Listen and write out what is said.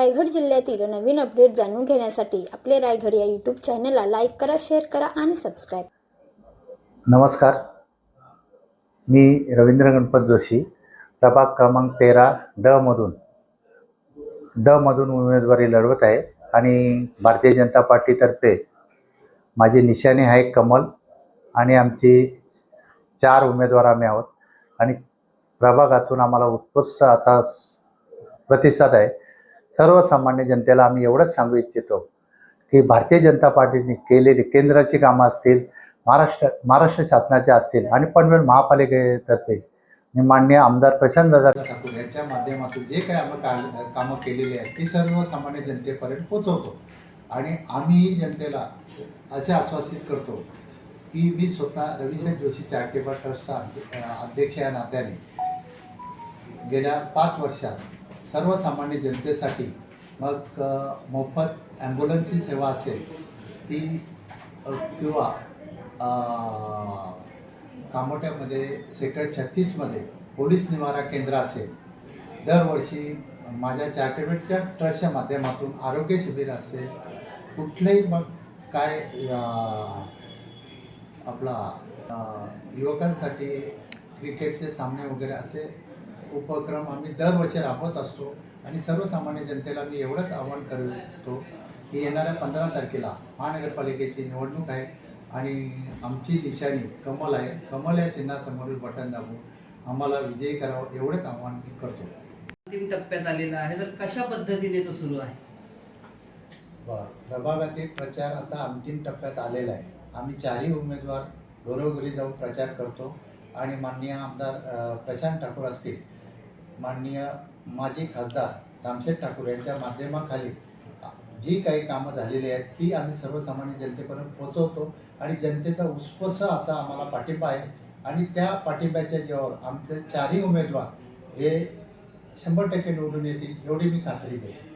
रायगड जिल्ह्यातील नवीन अपडेट जाणून घेण्यासाठी आपले रायगड या यूट्यूब चॅनलला लाईक करा शेअर करा आणि सबस्क्राईब नमस्कार. मी रवींद्र गणपत जोशी. प्रभाग क्रमांक तेरा ड मधून. ड मधून उमेदवारी लढवत आहे आणि भारतीय जनता पार्टीतर्फे माझी निशाणी आहे कमल आणि आमची चार उमेदवार आम्ही आहोत. आणि प्रभागातून आम्हाला उत्कृष्ट आता प्रतिसाद आहे. सर्वसामान्य जनतेला आम्ही एवढंच सांगू इच्छितो की भारतीय जनता पार्टीने केलेली केंद्राची कामं असतील महाराष्ट्र महाराष्ट्र शासनाचे असतील आणि पनवेल महापालिकेतर्फे मी मान्य आमदार प्रशांतदादा ठाकूर यांच्या माध्यमातून जे काही आम्ही का कामं केलेली आहेत ती सर्वसामान्य जनतेपर्यंत पोचवतो आणि आम्ही जनतेला असे आश्वासित करतो की मी स्वतः रविशंकर जोशी चॅरिटेबल ट्रस्टचा अध्यक्ष या नात्याने गेल्या पाच वर्षात सर्वसामान्य जनतेसाठी मग मोफत ॲम्ब्युलन्सची सेवा असेल ती किंवा कामोट्यामध्ये सेक्टर छत्तीसमध्ये पोलीस निवारा केंद्र असेल दरवर्षी माझ्या चॅरिटेबलच्या ट्रस्टच्या माध्यमातून आरोग्य शिबिर असेल कुठलंही मग काय आपला युवकांसाठी क्रिकेटचे सामने वगैरे असे उपक्रम आम्ही दरवर्षी राबवत असतो आणि सर्वसामान्य जनतेला मी एवढंच आवाहन करतो की येणाऱ्या पंधरा तारखेला महानगरपालिकेची निवडणूक आहे आणि आमची निशाणी कमल आहे. कमल या चिन्हासमोरील बटन दाबून आम्हाला विजयी करावं एवढंच आव्हान मी करतो. अंतिम टप्प्यात आलेला आहे. तर कशा पद्धतीने तो सुरू आहे? बर प्रभागातील प्रचार आता अंतिम टप्प्यात आलेला आहे. आम्ही चारही उमेदवार घरोघरी जाऊन प्रचार करतो आणि माननीय आमदार प्रशांत ठाकूर असतील माननीय माजी खासदार रामशेठ ठाकूर यांच्या माध्यमाखाली जी काही कामं झालेली आहेत ती आम्ही सर्वसामान्य जनतेपर्यंत पोहोचवतो आणि जनतेचा उत्स्फूर्त असा आम्हाला पाठिंबा आहे. आणि त्या पाठिंब्याच्या जीवावर आमचे चारही उमेदवार हे शंभर टक्के निवडून येतील एवढी मी खात्री देईन